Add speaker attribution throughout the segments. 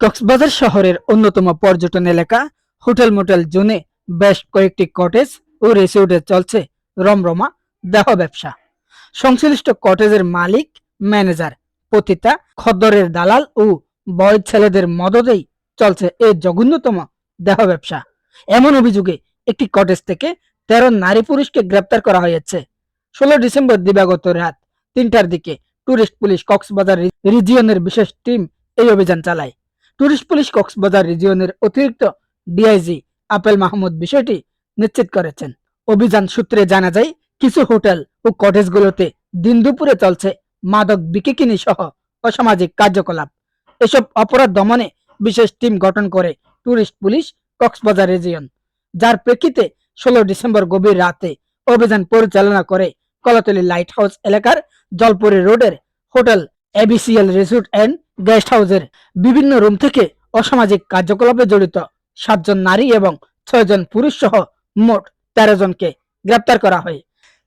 Speaker 1: কক্সবাজার শহরের অন্যতম পর্যটন এলাকা হোটেল মোটেল জোনে বেশ কয়েকটি কটেজ ও রিসোর্টে চলছে রমরমা দেহ ব্যবসা। সংশ্লিষ্ট কটেজের মালিক, ম্যানেজার, পতিতা, খদ্দরের দালাল ও বয়স ছেলেদের মদতেই চলছে এই জঘন্যতম দেহ ব্যবসা। এমন অভিযোগে একটি কটেজ থেকে তেরো নারী পুরুষকে গ্রেপ্তার করা হয়েছে। ষোলো ডিসেম্বর দিবাগত রাত তিনটার দিকে টুরিস্ট পুলিশ কক্সবাজার রিজিয়নের বিশেষ টিম এই অভিযান চালায়। টুরিস্ট পুলিশ কক্সবাজার রিজিয়নের অতিরিক্ত ডিআইজি আপেল মাহমুদ বিষয়টি নিশ্চিত করেছেন। অভিযান সূত্রে জানা যায়, কিছু হোটেল ও কটেজগুলোতে দিন দুপুরে চলছে মাদক বিকিকিনি সহ অসামাজিক কার্যকলাপ। এসব অপরাধ দমনে বিশেষ টিম গঠন করে টুরিস্ট পুলিশ কক্সবাজার রিজিয়ন। যার প্রেক্ষিতে ষোলো ডিসেম্বর গভীর রাতে অভিযান পরিচালনা করে কলাতলি লাইট হাউস এলাকার জলপুরি রোডের hotel ABCL resort and guest হাউসের বিভিন্ন রুম থেকে অসামাজিক কার্যকলাপে জড়িত সাতজন নারী এবং ছয়জন পুরুষ সহ মোট তেরো জনকে গ্রেপ্তার করা হয়।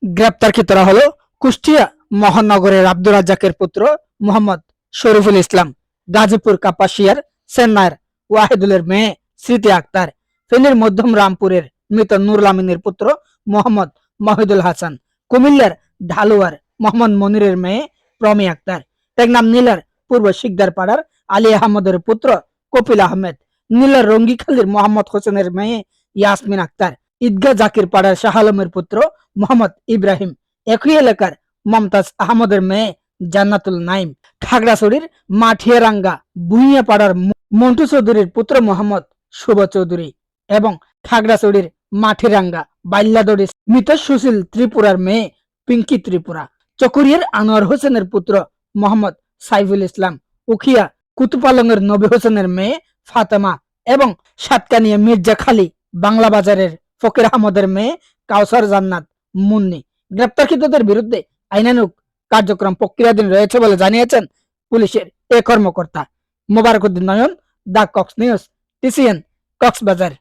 Speaker 1: গ্রেপ্তারকৃতরা হলো কুষ্টিয়া মহানগরের আব্দুর রাজ্জাকের পুত্র মোহাম্মদ শরীফুল ইসলাম, গাজীপুর কাপাসিয়ার চেন্নাইয়ের ওয়াহিদুলের মেয়ে স্মৃতি আক্তার, ফেনীর মধ্যম রামপুরের মৃত নুরুল আমিনের পুত্র মোহাম্মদ মাহিদুল হাসান, কুমিল্লার ঢালুয়ার মোহাম্মদ মনিরের মেয়ে প্রমি আক্তার টেকনাম নীলার পূর্ব শিকদার পাড়ার আলী আহমদের পুত্র কপিল আহমেদ নীলার রঙ্গিখালীর মোহাম্মদ হোসেনের মেয়ে ইয়াসমিন আক্তার, ঈদগাহ জাকির পাড়ার শাহ আলমের পুত্র মোহাম্মদ ইব্রাহিম, একই এলাকার মমতাজ আহমদের মেয়ে জান্নাতুল নাইম। খাগড়াছড়ির মাঠিয়ারাঙ্গা বুইয়া পাড়ার মন্টু চৌধুরীর পুত্র মোহাম্মদ শুভ চৌধুরী এবং খাগড়াছড়ির মাঠিরাঙ্গা বাল্যাদড়ির মৃত সুশীল ত্রিপুরার মেয়ে পিঙ্কি ত্রিপুরা। চকরিয়ার আনোয়ার হোসেনের পুত্র মোহাম্মদ সাইফুল ইসলাম, উখিয়া কুতুপালংয়ের নবী হোসেনের মেয়ে ফাতেমা এবং সাতকানিয়া মির্জা খালি, বাংলা বাজারের ফকির আহমদের মেয়ে কাউসার জান্নাত মুন্নি। গ্রেপ্তারকৃতদের বিরুদ্ধে আইনানুক কার্যক্রম প্রক্রিয়াধীন রয়েছে বলে জানিয়েছেন পুলিশের এ কর্মকর্তা। Mobarakuddin Nayan, the Cox news, TCN, Cox's Bazar.